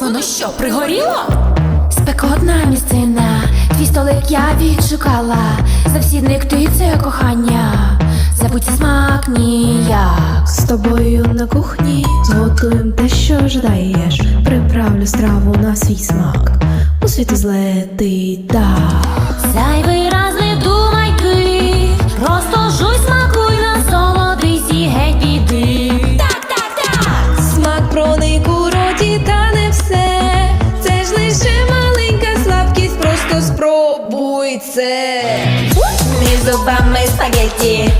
Воно що, пригоріло? Спекотна місцина, твій столик я відшукала. Завсідник ти це кохання, забудь смак ніяк. З тобою на кухні зготуєм те, що жадаєш. Приправлю страву на свій смак. У світі злетить так. Зайвий раз не думай ти, просто жуй, смакуй, насолодись і геть піди. Так, так, так. Смак проник у роті, та не все. Це ж лише маленька слабкість, просто спробуй це. Між зубами спагетті,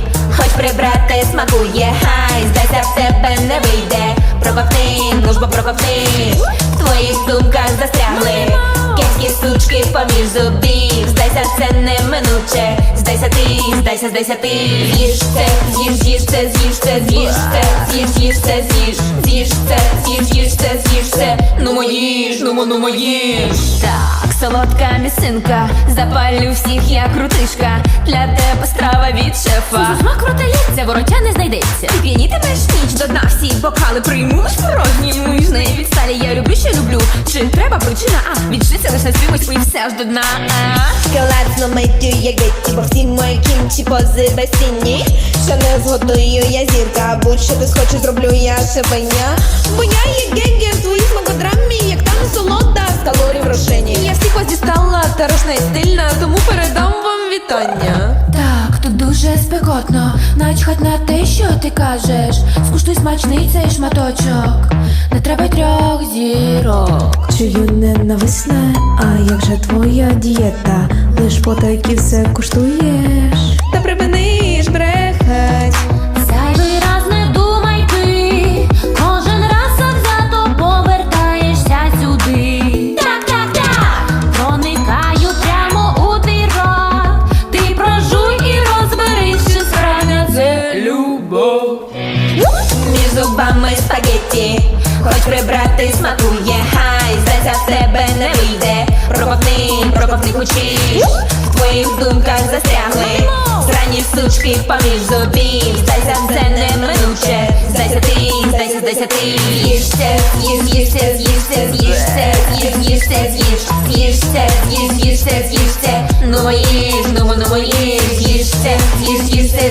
прибрати смакує, хай здайся в тебе не вийде. Проковтни, ну ж в твоїх думках застрягли. Кепські сучки поміж зубів, здайся це неминуче. Здайся ти, здайся, здайся ти. З'їж це, з'їж, з'їж це, з'їж це, з'їж це, з'їж, з'їж це, з'їж, з'їж це, з'їж, з'їж це, з'їж це. Ну моїж, ну ну моїж. Так, солодка місинка, запалю всіх, я крутишка. Для тебе страва від шефа. Смак крутається, вороття не знайдеться. Ти п'янітимеш ніч до дна, всі бокали приймуть порожні. Ми ж не відсталі, я люблю, що люблю. Чи треба причина? А відшиться лише свимось, і все аж до дна. Класно миттю, як гетті, бо всі мої кімчі пози безцінні Що не згодую я зірка, будь-що ти схочу, зроблю я шибеня Бо я є генгер в твоїй смакодрамі, як там солода з калорій в рошені Я всіх вас дістала, та і стильна, тому передам вам вітання. Так, тут дуже спекотно, начхать на те, що ти кажеш. Скуштуй смачний цей шматочок. Не треба й трьох зірок. Чую ненависне, а як же твоя дієта? Лиш потайки все куштуєш. Любов. Між зубами спагетті, хоч прибрати смакує, хай здайся в тебе не вийде. Проковтни, проковтни хочеш, в твоїх думках застрягли. Зрані сучки поміж зубів, здайся це неминуче. Здайся ти, здайся, здайся ти. З'їж це, з'їж, з'їж це, з'їж це, з'їж це, з'їж, з'їж це, з'їж, з'їж це, з'їж, з'їж це, з'їж це. Ну моїж, ну ну моїж, з'їж це, з'їж, з'їж це,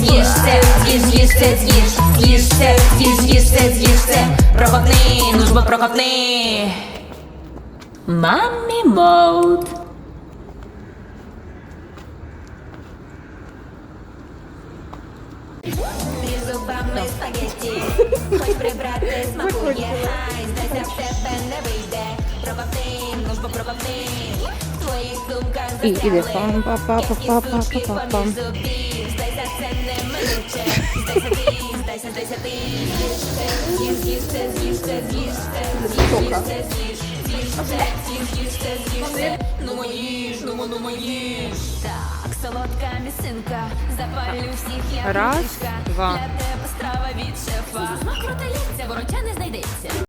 з'їж це, з'їж з'їж це, з'їж, з'їж це, з'їж, з'їж це, з'їж це. Проковтни, ну ж бо проковтни. Мамі мод. Зубами спагетті, хоч прибрати смакує, хай здайся в тебе І іде пам па па па па па па сучки пам. Ну ну ну моїж. Так, солодка місинка, запалю всіх я Раз, два. Для тебе страва від шефа. Смак крутається, вороття не знайдеться.